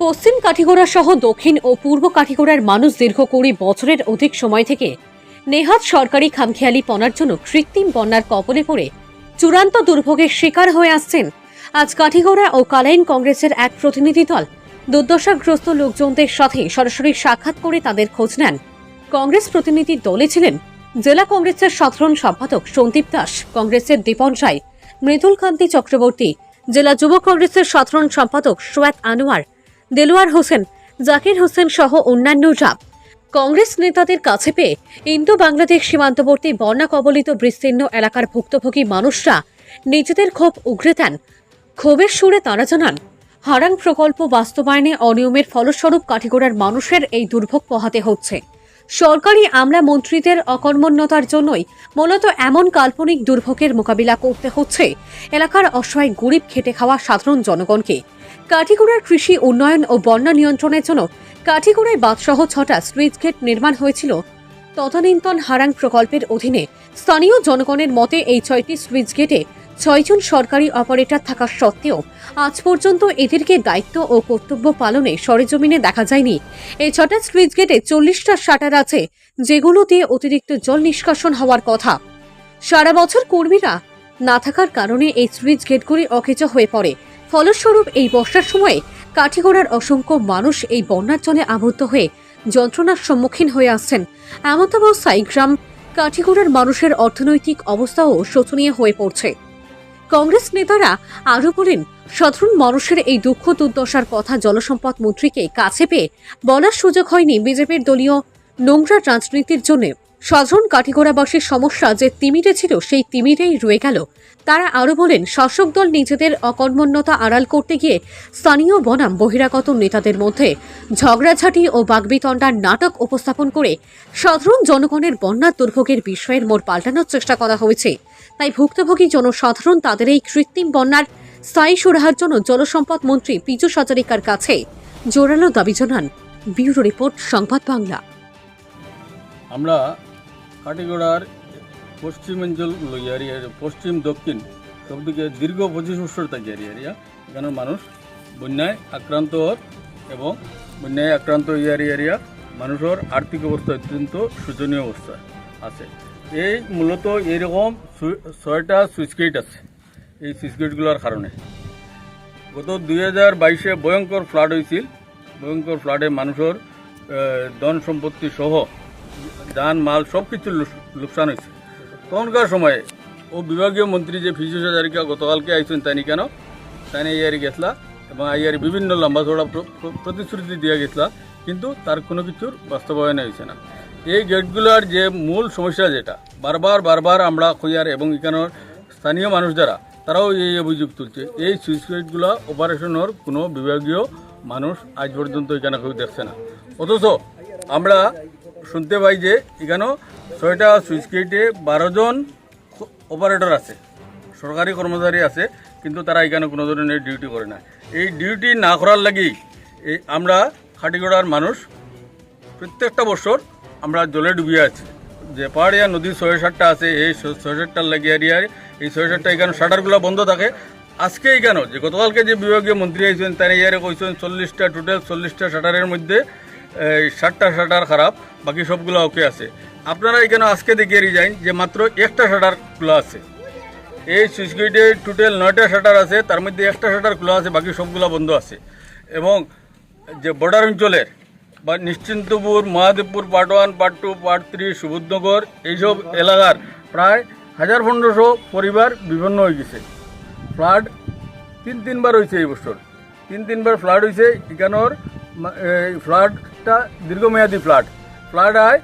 পশ্চিম কাঠিগোড়া সহ দক্ষিণ ও পূর্ব কাঠিগোড়ার মানুষ দীর্ঘ কুড়ি বছরের অধিক সময় থেকে নেহাত সরকারি খামখেয়ালি পনার জন্য কৃত্রিম বন্যার কবলে পড়ে চূড়ান্ত দুর্ভোগের শিকার হয়ে আসছেন আজ কাঠিগোড়া ও কালাইন কংগ্রেসের এক প্রতিনিধি দল। দুর্দশাগ্রস্ত লোকজনদের সাথে সরাসরি সাক্ষাৎ করে তাদের খোঁজ নেন। কংগ্রেস প্রতিনিধি দলে ছিলেন জেলা কংগ্রেসের সাধারণ সম্পাদক সন্দীপ দাস, কংগ্রেসের দীপন রায়, মৃদুল কান্তি চক্রবর্তী, জেলা যুব কংগ্রেসের সাধারণ সম্পাদক সোয়াত আনোয়ার দেলোয়ার হোসেন, জাকির হোসেন সহ অন্যান্যরা। কংগ্রেস নেতাদের কাছে পেয়ে ইন্দো বাংলাদেশ সীমান্তবর্তী বন্যা কবলিত বিস্তীর্ণ এলাকার ভুক্তভোগী মানুষরা নিজেদের ক্ষোভ উগরে দেন। ক্ষোভের সুরে তারা জানান হারাং প্রকল্প বাস্তবায়নে অনিয়মের ফলস্বরূপ কাঠিগোড়ার মানুষের এই দুর্ভোগ পোহাতে হচ্ছে। সরকারি আমলা মন্ত্রীদের অকর্মণ্যতার জন্যই মূলত এমন কাল্পনিক দুর্ভোগের মোকাবিলা করতে হচ্ছে। এলাকার অসহায় গরিব খেটে খাওয়া সাধারণ জনগণকে কাঠিগোড়ার কৃষি উন্নয়ন ও বন্যা নিয়ন্ত্রণের জন্য কাঠিগোড়ায় বাদসহ ছটা সুইচ গেট নির্মাণ হয়েছিল। তদানীন্তন হারাং প্রকল্পের অধীনে স্থানীয় জনগণের মতে এই ছয়টি সুইচ গেটে ছয়জন সরকারি অপারেটর থাকা সত্ত্বেও আজ পর্যন্ত এদেরকে দায়িত্ব ও কর্তব্য পালনে সরেজমিনে দেখা যায়নি। এই ছটা সুইচ গেটে চল্লিশটা শাটার আছে, যেগুলো দিয়ে অতিরিক্ত জল নিষ্কাশন হওয়ার কথা। সারা বছর কর্মীরা না থাকার কারণে এই সুইচ গেটগুলি অকেজ হয়ে পড়ে। ফলস্বরূপ এই বর্ষার সময়ে কাঠিগোড়ার অসংখ্য মানুষ এই বন্যার জলে আবদ্ধ হয়ে যন্ত্রণার সম্মুখীন হয়ে আসছেন। এমতাবস্থায় গ্রাম কাঠিগোড়ার মানুষের অর্থনৈতিক অবস্থাও শোচনীয় হয়ে পড়ছে। কংগ্রেস নেতারা আরও বলেন, সাধারণ মানুষের এই দুঃখ দুর্দশার কথা জলসম্পদ মন্ত্রীকে কাছে পেয়ে বলার সুযোগ হয়নি বিজেপির দলীয় নোংরা রাজনীতির জন্য। সাধারণ কাঠিগোড়াবাসীর সমস্যা যে তিমিরে ছিল, সেই তিমিরেই রয়ে গেল। তারা আরও বলেন, শাসক দল নিজেদের অকর্মণ্যতা আড়াল করতে গিয়ে স্থানীয় বনাম বহিরাগত নেতাদের মধ্যে ঝগড়াঝাটি ও বাগবিতণ্ডার নাটক উপস্থাপন করে সাধারণ জনগণের বন্যার দুর্ভোগের বিষয়ের মোড় পাল্টানোর চেষ্টা করা হয়েছে। তাই ভুক্তভোগী জনসাধারণ তাদের এই কৃত্রিম বন্যার স্থায়ী সুরাহার জন্য জলসম্পদ মন্ত্রী পীযূষ হাজারিকার কাছে জোরালো দাবি জানান। ব্যুরো রিপোর্ট, সংবাদ বাংলা। আমরা কাটিগড়ার পশ্চিমাঞ্চল লইয়ারি পশ্চিম, দক্ষিণ, সবদিকে দীর্ঘ পঁচিশ বছর থাকি এরিয়া। এখানে মানুষ বন্যায় আক্রান্ত হত এবং বন্যায় আক্রান্ত ইয়ারি এরিয়া মানুষের আর্থিক অবস্থা অত্যন্ত শোচনীয় অবস্থা আছে। এই মূলত এইরকম ছয়টা সুইচ গেট আছে এই সুইচ গেটগুলোর কারণে। গত দুই হাজার বাইশে ভয়ঙ্কর ফ্লাড হয়েছিল ভয়ঙ্কর ফ্লাডে মানুষের ধন সম্পত্তি সহ যান মাল সব কিছু লোকসান হয়েছে তখনকার সময়ে ও বিভাগীয় মন্ত্রী যে ফিজুস হাজারিকা গতকালকে আইসেন তাই কেন? তাই ইয়ারি গেছলা এবং আইয়ারি বিভিন্ন লম্বা প্র- প্রতিশ্রুতি দিয়ে গেছলা, কিন্তু তার কোনো কিছুর বাস্তবায়ন হয়েছে না। এই গেটগুলোর যে মূল সমস্যা যেটা, বারবার বারবার আমরা কইয়ার এবং এখানের স্থানীয় মানুষ যারা, তারাও এই অভিযোগ তুলছে। এই সুইচ গেটগুলো অপারেশনের কোনো বিভাগীয় মানুষ আজ পর্যন্ত এখানে কেউ দেখছে না। অথচ আমরা শুনতে পাই যে এখানেও ছয়টা সুইচ গেটে বারো জন অপারেটর আছে, সরকারি কর্মচারী আছে, কিন্তু তারা এখানে কোনো ধরনের ডিউটি করে না। এই ডিউটি না করার লাগি এই আমরা খাটিগড়ার মানুষ, প্রত্যেকটা বছর আমরা জলে ডুবিয়ে আছি। যে পাহাড়িয়া নদী ছয় সাতটা আছে, এই ছয় সাতটার লাগিয়ে এরিয়ার এই ছয় সাতটা এখানে শাটারগুলো বন্ধ থাকে। আজকে এখানে যে গতকালকে যে বিভাগীয় মন্ত্রী আইছেন, তারা ইয়ারে কইছেন চল্লিশটা টোটাল চল্লিশটা শাটারের মধ্যে ষাটটা শাটার খারাপ, বাকি সবগুলো ওকে আছে। আপনারা এখানে আজকে দেখিয়ে যাইন যে মাত্র একটা শাটার খোলা আছে। এই সুইচ গেটে টোটাল নয়টা শাটার আছে, তার মধ্যে একটা শাটার খোলা আছে, বাকি সবগুলো বন্ধ আছে। এবং যে বর্ডার অঞ্চলের, বা Nishchintapur, Mahadevpur part one part two part three Subodhnagar এইসব এলাকার প্রায় হাজার পনেরোশো পরিবার বিভিন্ন হয়ে গেছে। ফ্লাড তিন তিনবার হয়েছে এই বছর। তিন তিনবার ফ্লাড হয়েছে, এখানোর এই ফ্লাডটা দীর্ঘমেয়াদী ফ্লাড। ফ্লাড আয়,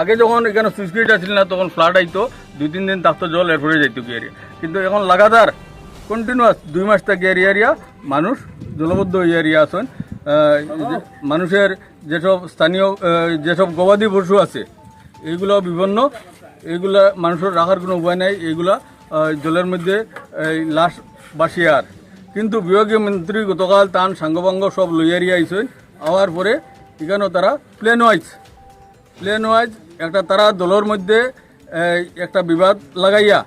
আগে যখন এখানে সুইচ গেট আছিল না, তখন ফ্লাড আইতো, দুই, তিন দিন থাকতো জল, এরপরে যাইতো কি কিন্তু এখন লাগাতার কন্টিনিউয়াস দুই মাস থেকে এরিয়া এরিয়া, মানুষ জলবদ্ধ হয়ে এরিয়া আছেন। মানুষের যেসব স্থানীয় যেসব গবাদি পশু আছে এইগুলো বিভিন্ন এইগুলা মানুষের রাখার কোনো উপায় নাই এইগুলা জলের মধ্যে লাশ বাসিয়ার কিন্তু বিভাগীয় মন্ত্রী গতকাল তান সাঙ্গবাঙ্গ সব লইয়ারি আইসেন আওয়ার পরে এখানেও তারা প্লেন ওয়াইজ প্লেন ওয়াইজ একটা তারা দলের মধ্যে একটা বিবাদ লাগাইয়া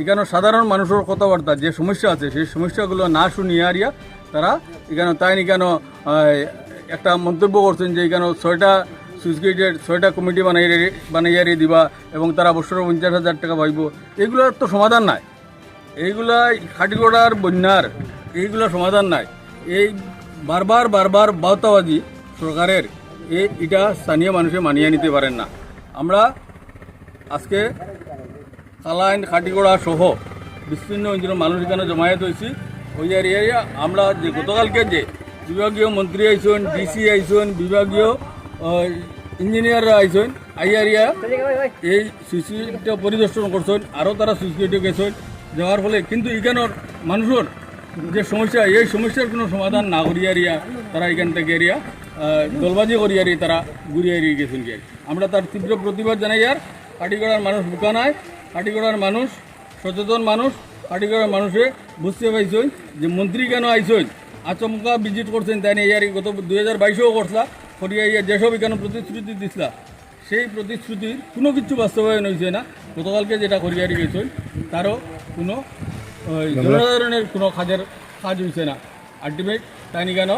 এখানে সাধারণ মানুষের কথাবার্তা, যে সমস্যা আছে, সেই সমস্যাগুলো না শুনিয়ে আরিয়া তারা এখানে তাই এখানে একটা মন্তব্য করছেন যে এখানে ছয়টা সুইচ গেটের ছয়টা কমিটি বানাই বানাইয়ারি দিবা এবং তারা বছরে পঞ্চাশ হাজার টাকা পাইব। এগুলোর তো সমাধান নাই। এইগুলা খাটিগড়ার বন্যার, এইগুলা সমাধান নাই। এই বারবার বারবার বার্তাবাজি সরকারের এই এটা স্থানীয় মানুষে মানিয়ে নিতে পারেন না। আমরা আজকে কালাইন, খাটিগড়া সহ বিস্তীর্ণ অঞ্চলের মানুষ এখানে জমায়েত হয়েছি। ওই এরিয়ায় আমরা যে গতকালকে যে বিভাগীয় মন্ত্রী আইসন ডিসি আইসন বিভাগীয় ইঞ্জিনিয়াররা আইসন আইয়ারিয়া এই সুইসাইডটা পরিদর্শন করছেন, আরও তারা সুইসাইডে গেছেন। যাওয়ার ফলে কিন্তু এখানের মানুষের যে সমস্যা, এই সমস্যার কোনো সমাধান না করিয়ারিয়া তারা এখান থেকে এরিয়া দলবাজি করিয়ারি তারা ঘুরিয়ে এড়িয়ে গেছেন কি আমরা তার তীব্র প্রতিবাদ জানাই, আর কাটিগড়ার মানুষ বোকা নাই কাটিগড়ার মানুষ সচেতন মানুষ কাটিগড়ার মানুষে বুঝতে পাইছেন যে মন্ত্রী কেন আইসেন আচমকা ভিজিট করছেন তাই নিয়ে ইয়ার গত দুই হাজার বাইশেও করছিলা, করিয়া ইয়া যেসব এখানে প্রতিশ্রুতি দিছিলা, সেই প্রতিশ্রুতির কোনো কিছু বাস্তবায়ন হয়েছে না। গতকালকে যেটা করিয়ারি গেছেন, তারও কোনো জনসাধারণের কোনো কাজের কাজ হয়েছে না। আলটিমেট তাই কেন?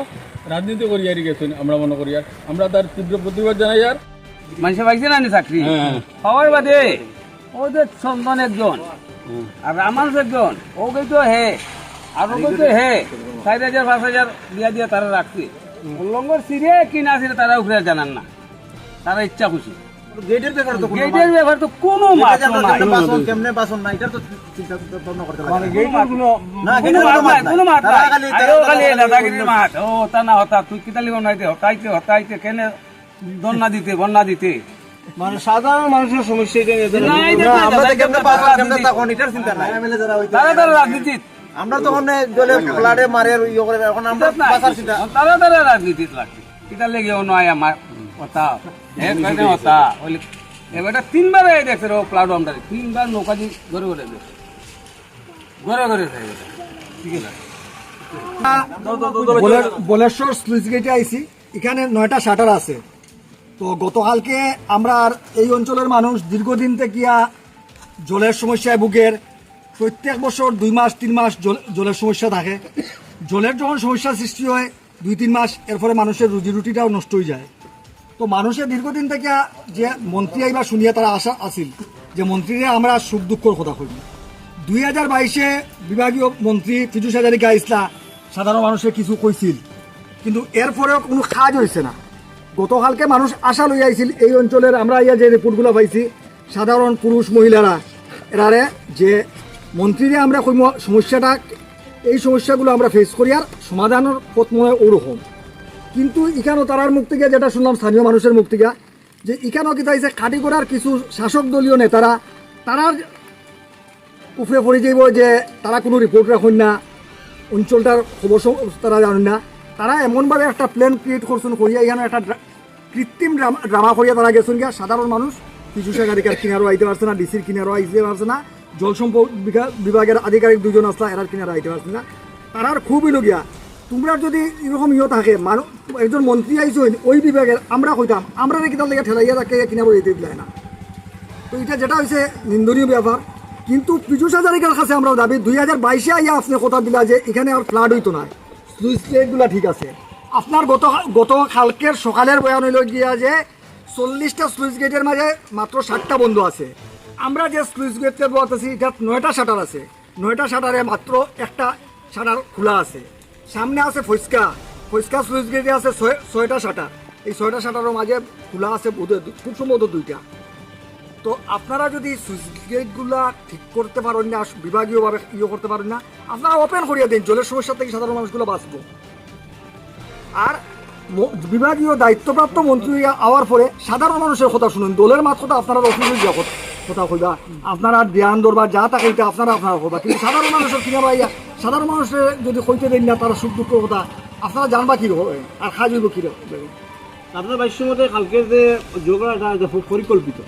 রাজনীতি করিয়ারি গেছেন আমরা মনে করি আর। আমরা তার তীব্র প্রতিবাদ জানাই আর। মানুষে পাইছে না চাকরি? হ্যাঁ। পাওয়ার বাদে ওদের চন্দন একজন আর রামানুষ একজন ওকে তো হে আর ওকে তো হে চার হাজার পাঁচ হাজার দিয়া দিয়ে তারা রাখছে। উল্লঙ্গর সিরে কি না সিরে তারা উপরে জানান না। তারা ইচ্ছা খুশি। গেটের ব্যাপারে তো গেটের ব্যাপার তো কোনো মাত্র নাই। বাসন কেমনে বাসন না এটা তো চিন্তা ভাবনা করতে লাগে না। কোনো গেটের মাত নাই। কোনো মাত নাই খালি আরও খালি দাদাগিরির মাত ও তা না হতা তুই কিতালি বনাইতে হতাইতে হতাইতে কেনে দন্না দিতে মানে সাধারণ মানুষের সমস্যা এটা নিয়ে আমরা কেমনে বাসন কেমনে তখন এটার চিন্তা নাই। এমএলএ যারা হইতে তারা তারা রাজনীতি। আমরা তখন জলে ফ্লাডে মারে ইয়ে করে এখন আমরা বাসার চিন্তা রাজনীতি লাগছে নয় আমার। তিনবার দেখছে তিনবার নৌকা দিয়ে ঘরে ঘরে ঘরে ঘরে বলেশ্বর গেটে এখানে নয়টা শাটার আছে। তো গতকালকে আমরা আর এই অঞ্চলের মানুষ দীর্ঘদিন থেকে জলের সমস্যায় ভুগের, প্রত্যেক বছর দুই মাস, তিন মাস জলের সমস্যা থাকে। জলের যখন সমস্যার সৃষ্টি হয়, দুই, তিন মাস, এরপরে মানুষের রুজি রুটিটাও নষ্ট হয়ে যায়। তো মানুষের দীর্ঘদিন থেকে যে মন্ত্রী আইবা শুনিয়া তারা আশা আছিল যে মন্ত্রীরা আমরা সুখ দুঃখর কথা করি দুই হাজার বাইশে বিভাগীয় মন্ত্রী পীযুষ হাজারিকা ইসলা সাধারণ মানুষের কিছু কইছিল। কিন্তু এরপরেও কোনো কাজ হয়েছে না। গতকালকে মানুষ আশা লই আইছিল, এই অঞ্চলের আমরা ইয়া যে রিপোর্টগুলো পাইছি, সাধারণ পুরুষ মহিলারা, এরারে যে মন্ত্রীরে আমরা সমস্যাটা, এই সমস্যাগুলো আমরা ফেস করি আর সমাধানের পথ মনে ওরকম। কিন্তু এখানেও তারার মুখ থেকে যেটা শুনলাম, স্থানীয় মানুষের মুখ থেকে, যে এখানেও কি চাইছে খাটি করার কিছু শাসক দলীয় নেতারা তারার উপরে পড়ে যাইব যে তারা কোনো রিপোর্ট রাখুন না, অঞ্চলটার খবর তারা জানেন না। তারা এমনভাবে একটা প্ল্যান ক্রিয়েট করছেন, করিয়া এখানে একটা কৃত্রিম ড্রামা করিয়া তারা গেছেন গিয়া। সাধারণ মানুষ, কিছু সাংবাদিকার কিনারও আইতে পারছে না, ডিসির কিনারও আইতে পারছে না, জল সম্পদ বিভাগের আধিকারিক দুজন আসলা, এরার কিনারও আইতে পারছে না। তারার খুবই লগিয়া তোমরা যদি এরকম ইয়ে থাকে মানুষ একজন মন্ত্রী আইসেন ওই বিভাগের আমরা কইতাম, আমরা নাকি লেগে ঠেলাইয়া তাকে কিনারও যেতে দিলাই না। তো এটা যেটা হয়েছে নিন্দনীয় ব্যাপার। কিন্তু পীযুষ হাজারিকার কাছে আমরা দাবি, দুই হাজার বাইশে আইয়া আপনি কথা দিলা যে এখানে আর ফ্লাড হইতো না। স্লুইস গেটগুলা ঠিক আছে। আপনার গত গত কালকের সকালের বয়ান হইল গিয়া যে চল্লিশটা স্লুইস গেটের মাঝে মাত্র ষাটটা বন্ধ আছে। আমরা যে স্লুইস গেটকে বলতেছি, এটা নয়টা শাটার আছে। নয়টা শাটারে মাত্র একটা শাটার খোলা আছে। সামনে আছে ফৈসকা ফৈসকা সুইচ গেটে আছে ছয়- ছয়টা শাটার এই ছয়টা শাটারের মাঝে খোলা আছে খুব সম্ভবত দুইটা। তো আপনারা যদি সুইচ গেটগুলা ঠিক করতে পারেন না, বিভাগীয়ভাবে ইয়ে করতে পারেন না, আপনারা ওপেন করিয়া দিন, জলের সমস্যা থেকে সাধারণ মানুষগুলো বাঁচবো। আর বিভাগীয় দায়িত্বপ্রাপ্ত মন্ত্রী আওয়ার পরে সাধারণ মানুষের কথা শুনুন। দলের মাত্র তো আপনারা যা কথা- কথা কইবা। আপনারা ধ্যান দরবার যা থাকে আপনারা আপনারা কিন্তু সাধারণ মানুষের কিনা ভাইয়া সাধারণ মানুষের যদি কইতে দেন না তারা সুখ দুঃখের কথা। আপনারা জানবা কি হবে আর খাজ হইব কি আপনার বাইশের মধ্যে কালকে যে যোগাটা পরিকল্পিত।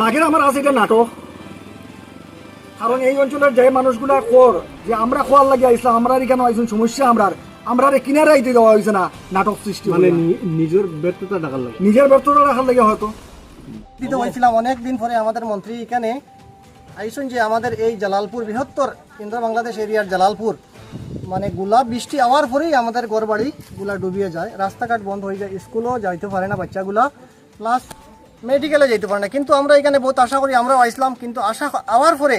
লাগের আমার আছে এটা নাটক। কারণ এই অঞ্চলের যে মানুষগুলা কর যে আমরা খোয়ার লাগে আইসলাম আমরা কেন আইসুন? সমস্যা আমরার। আমরা আমরা কিনারে আইতে দেওয়া হয়েছে না নাটক সৃষ্টি মানে নিজের ব্যর্থতা দেখার লাগে। নিজের ব্যর্থতা রাখার লাগে হয়তো। দিতে হয়েছিলাম অনেক দিন পরে আমাদের মন্ত্রী এখানে আইসুন যে আমাদের এই জালালপুর বৃহত্তর ইন্দ্র বাংলাদেশ এরিয়ার জালালপুর মানে গুলা বৃষ্টি আওয়ার পরেই আমাদের ঘর বাড়ি গুলা ডুবিয়ে যায়। রাস্তাঘাট বন্ধ হয়ে যায়, স্কুলও যাইতে পারে না বাচ্চাগুলা। প্লাস মেডিকেলে যেতে পারে না। কিন্তু আমরা এখানে বহুত আশা করি, আমরাও আইসলাম কিন্তু আশা আওয়ার পরে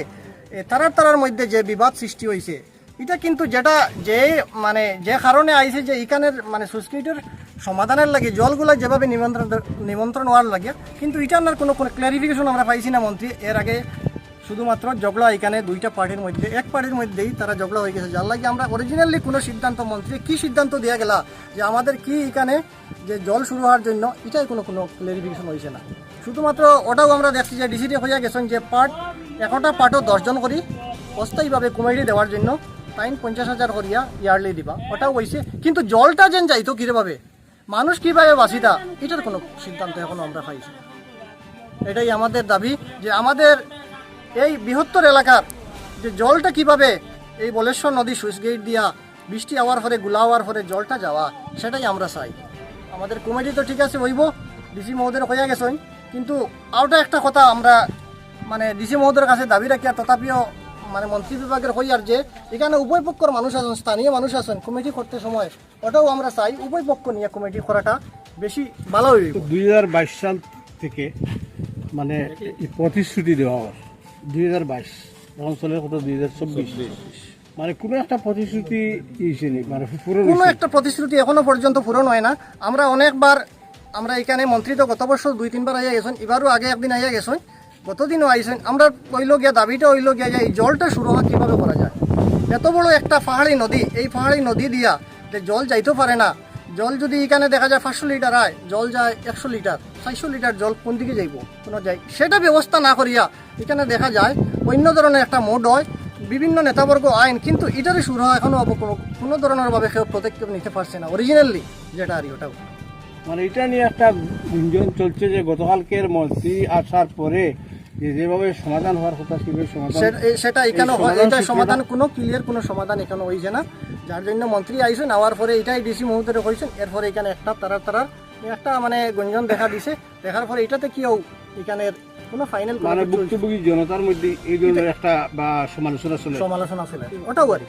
তারার তারার মধ্যে যে বিবাদ সৃষ্টি হয়েছে এটা কিন্তু যেটা যে মানে যে কারণে আইছে যে এখানের মানে সুস্কৃতির সমাধানের লাগে, জলগুলা যেভাবে নিমন্ত্রণ নিমন্ত্রণ হওয়ার লাগে, কিন্তু এটার কোনো কোনো ক্লারিফিকেশন আমরা পাইছি না, মন্ত্রী। এর আগে শুধুমাত্র ঝগড়া এখানে দুইটা পার্টির মধ্যে, এক পার্টির মধ্যেই তারা ঝগড়া হয়ে গেছে। যার লাগে আমরা অরিজিনালি কোনো সিদ্ধান্ত মন্ত্রী কি সিদ্ধান্ত দেওয়া গেলা, যে আমাদের কি এখানে যে জল শুরু হওয়ার জন্য, এটাই কোনো কোনো ক্লারিফিকেশন হয়েছে না। শুধুমাত্র ওটাও আমরা দেখছি যে ডিসিডি হয়ে গেছেন যে পার্ট একটা পার্টও দশজন করি, অস্থায়ীভাবে কমিটি দেওয়ার জন্য টাইম পঞ্চাশ হাজার করিয়া ইয়ারলি দিবা। ওটাও হয়েছে কিন্তু জলটা যেন যাইতো কীভাবে? মানুষ কীভাবে বাঁচিতা? এটার কোনো সিদ্ধান্ত এখনও আমরা পাইছি এটাই আমাদের দাবি যে আমাদের এই বৃহত্তর এলাকার যে জলটা কীভাবে এই বলেশ্বর নদী সুইচ গেট দিয়া বৃষ্টি হওয়ার পরে, গুলা হওয়ার পরে জলটা যাওয়া, সেটাই আমরা চাই। আমাদের কমিটি তো ঠিক আছে, হইব। ডিসি মহোদয় হইয়া গেছেন। কিন্তু আরটা একটা কথা আমরা মানে ডিসি মহোদয়ের কাছে দাবি রাখি আর তথাপিও মানে মন্ত্রী বিভাগের হইয়ার যে, এখানে উভয় পক্ষর মানুষ আছেন, স্থানীয় মানুষ আছেন, কমিটি করতে সময়, ওটাও আমরা চাই, উভয় পক্ষ নিয়ে কমিটি করাটা বেশি ভালো হইব। দুই হাজার বাইশ সাল থেকে মানে প্রতিশ্রুতি দেওয়া হয়। দুই হাজার বাইশ অঞ্চলের কথা দুই হাজার চব্বিশ। মানে কোনো একটা প্রতিশ্রুতি মানে পূরণ কোনো একটা প্রতিশ্রুতি এখনও পর্যন্ত পূরণ হয় না। আমরা অনেকবার আমরা এখানে মন্ত্রী তো গত বছর দুই তিনবার আইয়া গেছেন এবারও আগে একদিন আইয়া গেছেন গতদিনও আইছেন। আমরা গিয়া দাবিটা গিয়া যে এই জলটা শুরু হওয়া কীভাবে করা যায়? এত বড় একটা পাহাড়ি নদী এই পাহাড়ি নদী দিয়া যে জল যাইতেও পারে না জল যদি এখানে দেখা যায় পাঁচশো লিটার হয়, জল যায় একশো লিটার চারশো লিটার জল কোন দিকে যাইব? কোনো যাই সেটা ব্যবস্থা না করিয়া এখানে দেখা যায় অন্য ধরনের একটা মোড হয়, বিভিন্ন নেতাবর্গ আইন, কিন্তু এটারই শুরু হয় এখনও অব- কোনো ধরনের ভাবে কেউ পদক্ষেপ নিতে পারছে না অরিজিনালি যেটা আর ওটা। মানে এটা নিয়ে একটা গুঞ্জন চলছে যে গতকালকের মন্ত্রী আসার পরে যে যেভাবে সমাধান হওয়ার কথা সেভাবে সমাধান সে- সেটা এখানে এটা সমাধান কোনো ক্লিয়ার কোনো সমাধান এখানে হয়েছে না। যার জন্য মন্ত্রী আইসেন আওয়ার পরে এটাই ডিসি মহোদয় হয়েছেন এরপরে এখানে একটা তারা তারার একটা মানে গুঞ্জন দেখা দিছে। দেখার পরে এটাতে কি হোক এখানের কোনো ফাইনাল মানে ভুক্তভোগী জনতার মধ্যে এই ধরনের একটা বা সমালোচনা চলে। সমালোচনা ছিল ওটাও আর।